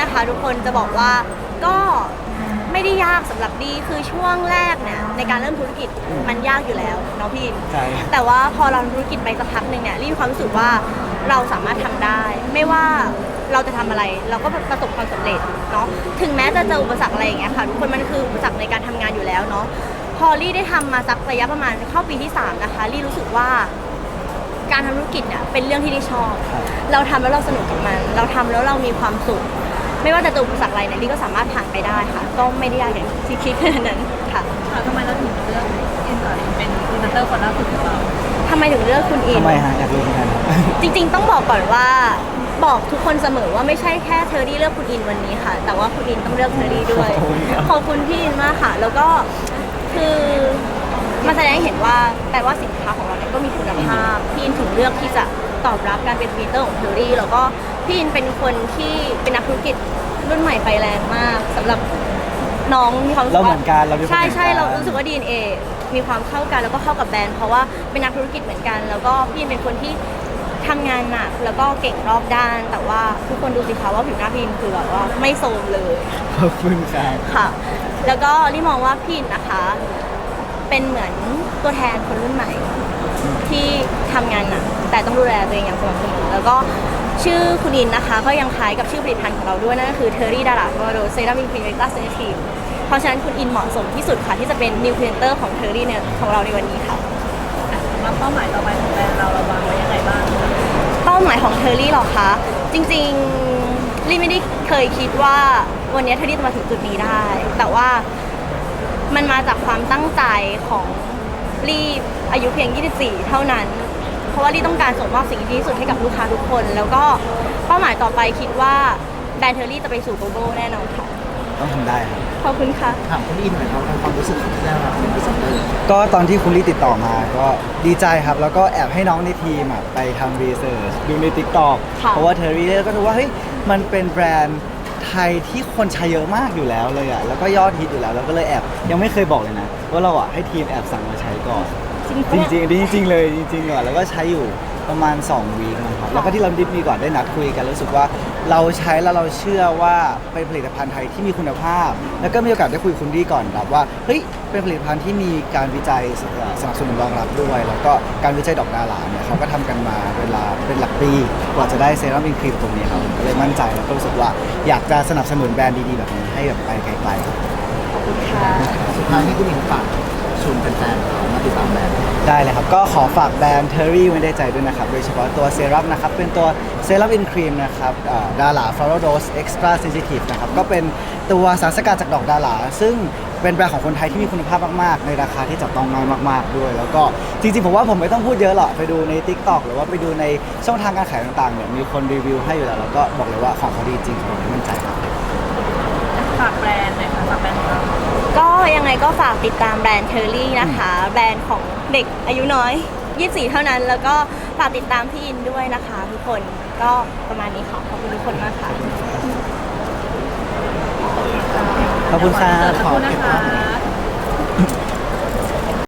นะคะ ทุกคนจะบอกว่าก็ไม่ได้ยากสำหรับดีคือช่วงแรกเนี่ยในการเริ่มธุรกิจมันยากอยู่แล้วเนาะพี่อินใช่ แต่ว่าพอเราทำธุรกิจไปสักพักหนึ่งเนี่ยรีมีความรู้สึกว่าเราสามารถทำได้ ไม่ว่าเราจะทำอะไร เราก็ประสบความสำเร็จเนาะถึงแม้จะเจออุปสรรคอะไรอย่างเงี้ยค่ะทุกคนมันคืออุปสรรคในการทำงานอยู่แล้วเนาะพอรี่ได้ทำมาสักระยะประมาณเข้าปีที่สามนะคะรี่รู้สึกว่า การทำธุรกิจเนี่ยเป็นเรื่องที่รี่ชอบ ครับ เราทำแล้วเราสนุกกับมัน เราทำแล้วเรามีความสุข ไม่ว่าจะเจออุปสรรคอะไรเนี่ยลี่ก็สามารถผ่านไปได้ค่ะ ก็ไม่ได้ยากอย่างที่คิดขนาดนั้นค่ะค่ะทำไมเราถึงเลือกอินก่อนเป็นพรีเซนเตอร์คนล่าสุดของเราทำไมถึงเลือกคุณอิน ทำไมฮะอยากรู้เหมือนกันครับ จริงๆ ต้องบอกก่อนว่าบอกทุกคนเสมอว่าไม่ใช่แค่เทอรี่เลือกคุณอินวันนี้ค่ะ แต่ว่าคุณอินต้องเลือกเทอรี่ด้วย ขอบคุณครับ ขอบคุณพี่อินมากค่ะ แล้วก็คือมาแสดงให้เห็นว่าแปลว่าสินค้าของเราเนี่ย ก็มีคุณภาพ พี่อินถึงเลือกที่จะตอบรับการเป็นพรีเซนเตอร์ของเทอรี่ แล้วก็พี่อินเป็นคนที่เป็นนักธุรกิจรุ่นใหม่ไฟแรงมากสำหรับน้องมีความรู้สึเรากเหว่ามือนกันเรามีความใช่ใช่เหมือนกัน เรารู้สึกว่า DNA มีความเข้ากันแล้วก็เข้ากับแบรนด์เพราะว่าเป็นนักธุรกิจเหมือนกัน แล้วก็พี่เป็นคนที่ทำงานหนักแล้วก็เก่งรอบด้าน แต่ว่าทุกคนดูสิคะว่าผิวหน้าพี่อินคือแบบว่าไม่โทรมเลย ขอบคุณครับ ค่ะแล้วก็รี่มองว่าพี่อินนะคะ เป็นเหมือนตัวแทนคนรุ่นใหม่ ที่ทำงานหนักแต่ต้องดูแลตัวเองอย่างสม่ำเสมอแล้วก็ชื่อคุณอินนะคะ ก็ยังคล้ายกับชื่อผลิตภัณฑ์ของเราด้วยนั่นก็คือเทอรี่ดาราโรเซรามินครีมเวก้าเซนทีเพราะฉะนั้นคุณอินเหมาะสมที่สุดค่ะ ที่จะเป็นนิวพรีเซนเตอร์ของเทอรี่เนี่ยของเราในวันนี้ค่ะแล้วเป้าหมายต่อไปของแบรนด์เราเราวางไว้ยังไงบ้างคะเป้าหมายของเทอรี่หรอคะจริงๆลี่ไม่ได้เคยคิดว่าวันนี้เทอรี่จะมาถึงจุดนี้ได้ แต่ว่า มันมาจากความตั้งใจของลี่อายุเพียง 24 เท่านั้น เพราะว่าลี่ต้องการส่งมอบสิ่งที่ดีที่สุดให้กับลูกค้าทุกคน แล้วก็เป้าหมายต่อไปคิดว่าแบรนด์เทอรี่จะไปสู่ global แน่นอนค่ะ ต้องทำได้ครับขอบคุณค่ะ ถามคุณอินหน่อยครับความรู้สึกที่ได้รับเป็นพรีเซนเตอร์ก็ตอนที่คุณลี่ติดต่อมาก็ดีใจครับ แล้วก็แอบให้น้องในทีมอะไปทำรีเสิร์ชดูใน t ิ k t o k ค่ะ เพราะว่าเทอรี่แล้วก็ดูว่าเฮ้ยมันเป็นแบรนด์ ไทยที่คนใช้เยอะมากอยู่แล้วเลยอะแล้วก็ยอดฮิตอยู่แล้วแล้วก็เลยแอบยังไม่เคยบอกเลยนะ ว่าเราอะให้ทีมแอบสั่งมาใช้ก่อนจริงจปะเนี่ยริงๆจริงๆเลยจริงๆอะแล้วก็ใช้อยู่ ประมาณ2วีคนะครับแล้วก็ที่เราดิฟมีก่อนได้นัดคุยกันรู้สึกว่าเราใช้แล้วเราเชื่อว่าเป็นผลิตภัณฑ์ไทยที่มีคุณภาพ แล้วก็มีโอกาสได้คุยกับคุณดีก่อนแบบว่าเฮ้ยเป็นผลิตภัณฑ์ที่มีการวิจัยสนับสนุนรองรับด้วย แล้วก็การวิจัยดอกดาราเนี่ยเขาก็ทำกันมาเวลาเป็นหลักปีกว่าจะได้เซรั่มอินครีมตรงนี้ครับผมก็เลยมั่นใจแล้วก็รู้สึกว่าอยากจะสนับสนุนแบรนด์ดีๆแบบนี้ให้แบบไปไกลๆครับขอบคุณค่ะสุดท้ายให้คุณอินฝาก ชวนแฟนๆมาติดตามแบรนด์ได้เลยครับ ก็ขอฝากแบรนด์ Terry ไว้ในใจด้วยนะครับ โดยเฉพาะตัวเซรั่มนะครับ เป็นตัวเซรั่มอินครีมนะครับดาราฟลอโรโดสเอ็กซ์ตร้าเซนซิทีฟนะครับ ก็เป็นตัวสารสกัดจากดอกดาราซึ่งเป็นแบรนด์ของคนไทยที่มีคุณภาพมากๆ ในราคาที่จับต้องง่ายมาก ๆ ด้วย แล้วก็จริงๆ ผมว่าผมไม่ต้องพูดเยอะหรอก ไปดูใน Tik t o k หรือว่าไปดูในช่องทางการขายต่างๆเนี่ยมีคนรีวิวให้อยู่แล้วแล้วก็บอกเลยว่าของเขาดีจริงผมมั่นใจครับ ฝากแบรนด์หน่อยค่ะฝากแบรนด์ของเราก็ยังไงก็ฝากติดตามแบรนด์เทอร์รี่นะคะ แบรนด์ของเด็กอายุน้อย 24 เท่านั้น แล้วก็ฝากติดตามพี่อินด้วยนะคะ ทุกคนก็ประมาณนี้ค่ะขอบคุณทุกคนมากค่ะขอบคุณครับขอบคุณนะคะ